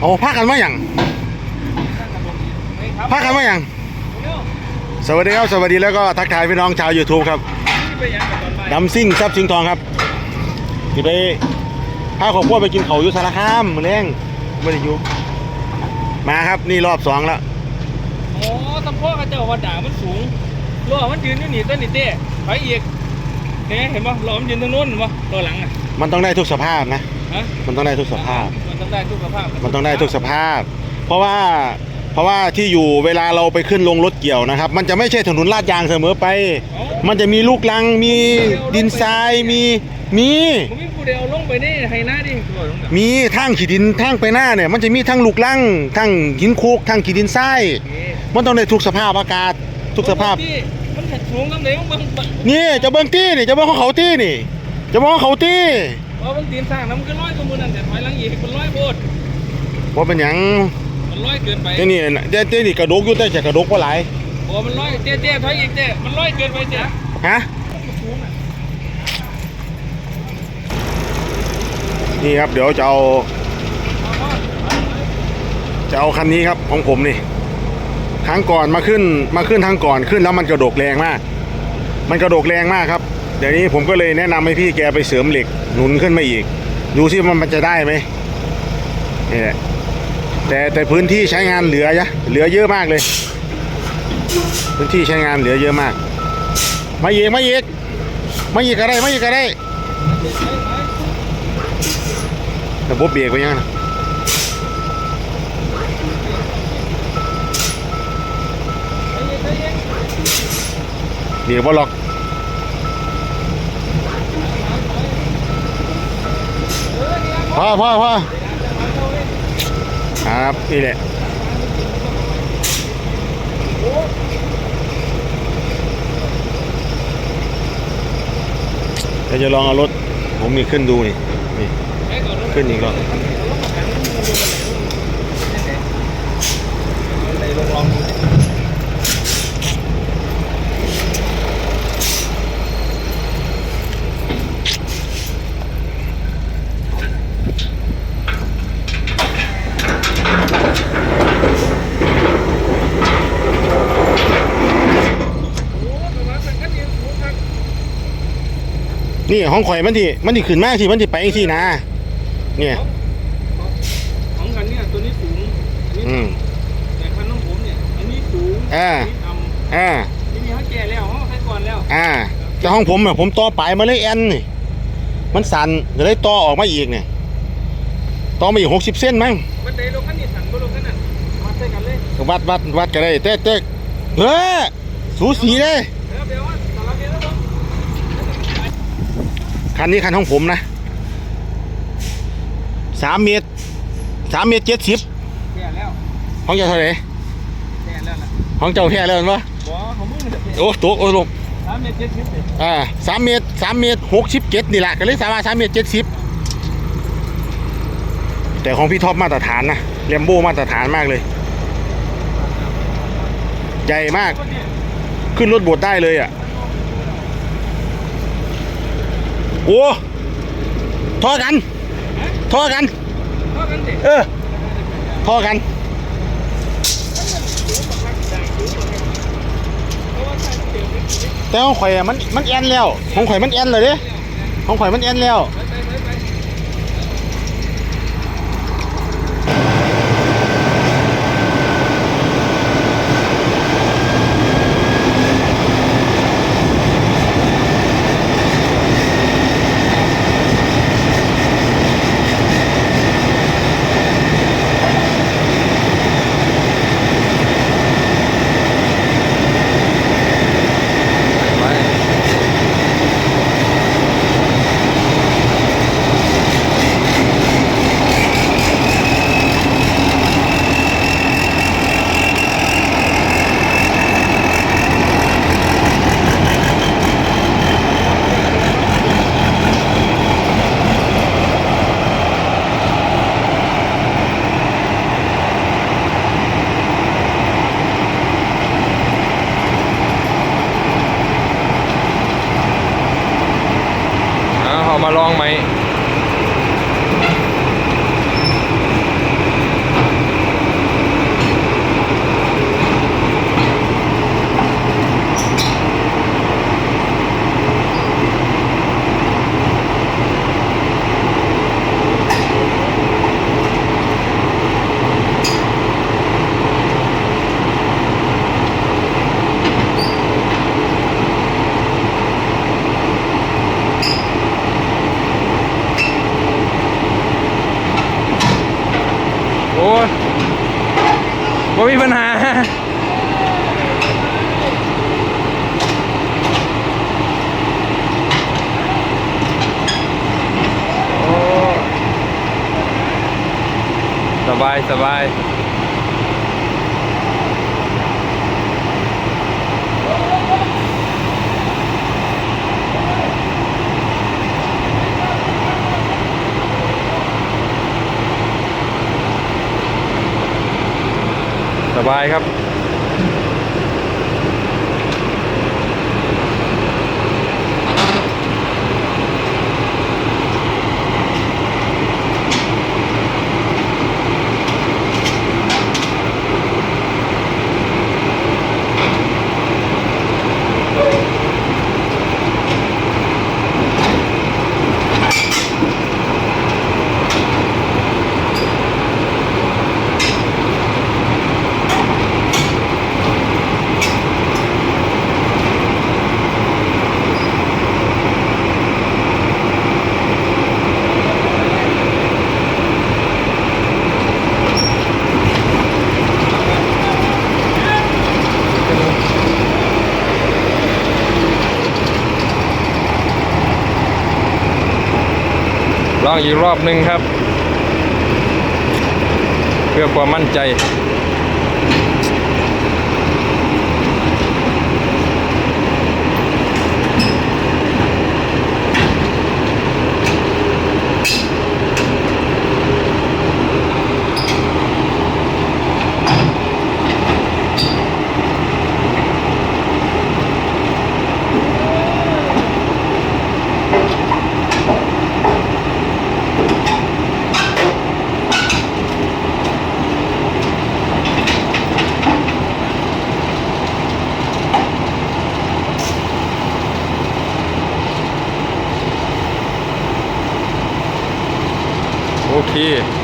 เอาพากันมาอย่างพากันมาอย่างสวัสดีครับ สวัสดีแล้วก็ทักทายพี่น้องชาว YouTube ครับดำซิ่งซับซิงทองครับที่ไปพาครอบครัวไปกินเขาวอยู่สารคามมือแรงไม่ได้อยู่มาครับนี่รอบสองแล้วโอ้ตำพ่อเขาเจ้าว่าด่างมันสูงล้อมันยืนอยู่นี่ต้นนี่เต้ไปอีกเนี่ยเห็นป่ะล้อมันยืนตรงนู้นเห็นป่ะตัวหลังอะมันต้องได้ทุกสภาพนะฮะมันต้องได้ทุกสภาพมัน ต้องได้ทุกสภาพมันต้องได้ทุกสภาพ เพราะว่าเพราะว่าที่อยู่เวลาเราไปขึ้นลงรถเกี่ยวนะครับ มันจะไม่ใช่ถนนลาดยางเสมอไป มันจะมีลูกลังมีดินทรายมีมีผมมีผู้เดียวลงไปนี่ให้หน้าดิตัวลงน่ะมีทางขีดินทางไปหน้าเนี่ยมันจะมีทั้งลูกลังทั้งหินโคกทั้งขีดินทรายนี่มันต้องได้ทุกสภาพอากาศทุกสภาพที่มันถัดสูงกำไหนมันเบิ่งนี่จะเบิ้งตี้นี่จะเบิ้งของเขาตี้นี่จะมองเขาตี้ เพราะบางตีนสร้างน้ำมันก็ร้อยตัวมือนั่นแต่ถอยหลังอีกมันร้อยโบดว่าเป็นหยังมันร้อยเกินไปเจ้นี่เจ้เจ้นี่กระดกอยู่แต่จะกระดกว่าหลายโอ้มันร้อยเจ๊เจ๊ถอยอีกเจ๊มันร้อยเกินไปเจ๊ฮะสูงอะนี่ครับเดี๋ยวจะเอาเอาเอาจะเอาคันนี้ครับของผมนี่ครั้งก่อนมาขึ้นมาขึ้นทางก่อนขึ้นแล้วมันกระดกแรงมาก มันกระดกแรงมากครับ เดี๋ยวนี้ผมก็เลยแนะนำให้พี่แกไปเสริมเหล็กหนุนขึ้นมาอีก ดูซิมันจะได้ไหมนี่แหละแต่แต่พื้นที่ใช้งานเหลือยะเหลือเยอะมากเลย พื้นที่ใช้งานเหลือเยอะมาก มาอีกมาอีกมาอีกก็ได้มาอีกก็ได้ระบบเบรกไปยังนะเดี๋ยวบอล็อก พ่อพ่อพ่อครับนี่แหละเราจะลองเอารถ ผมมีขึ้นดูนี่นี่ ขึ้นอีกรอบ ไหนลงลองดูสิ นี่ห้องข่อยมันที่มันที่ขึ้นมากที่มันที่ไปที่นะเนี่ยของคันเนี่ยตัวนี้สูงอันนี้อืมแต่คันของผมเนี่ยอันนี้สูงอ่าอ่าที่นี่เขาแก่แล้วเขาให้ก่อนแล้ว อ่าแต่ห้องผมอะผมต่อปลายมาเลยแอนนี่มันสั่นก็เลยต่อออกมาอีกเนี่ยต่อมาอีกหกสิบเส้นมั้งบันไดลงขั้นนี้สั่นก็ลงขั้นนั้นมาใส่กันเลยวัดวัดวัดก็ได้เต๊ะเต๊ะเฮ้ยสูสีเลย เดี๋ยวเดี๋ยวว่าสารเดียวแล้วผม คันนี้คันของผมนะสามเมตรสามเมตรเจ็ดสิบแก่แล้วของเจ้าเท่าไหร่แก่แล้วล่ะของเจ้าแพ้แล้วเห็นปะบ่ของมึงมันจะแก่โอ้ตัวโอ้ลงสามเมตรเจ็ดสิบเลยอ่าสามเมตรสามเมตรหกสิบเจ็ดนี่แหละก็เลยสามารถสามเมตรเจ็ดสิบแต่ของพี่ท็อปมาตรฐานนะเรมโบ้มาตรฐานมากเลย ใหญ่มากคนเนี่ยขึ้นรถบดได้เลยอะ โอ้ทอกันทอกันเท่ากัน เออทอกันแต่ของข่อยมันมันแอนแล้วของข่อยมันแอนเลยเด้ของข่อยมันแอนแล้วาลองไหม บ่มีปัญหาสบายสบาย บายครับ ลองอีกรอบหนึ่งครับ เพื่อความมั่นใจ โอเค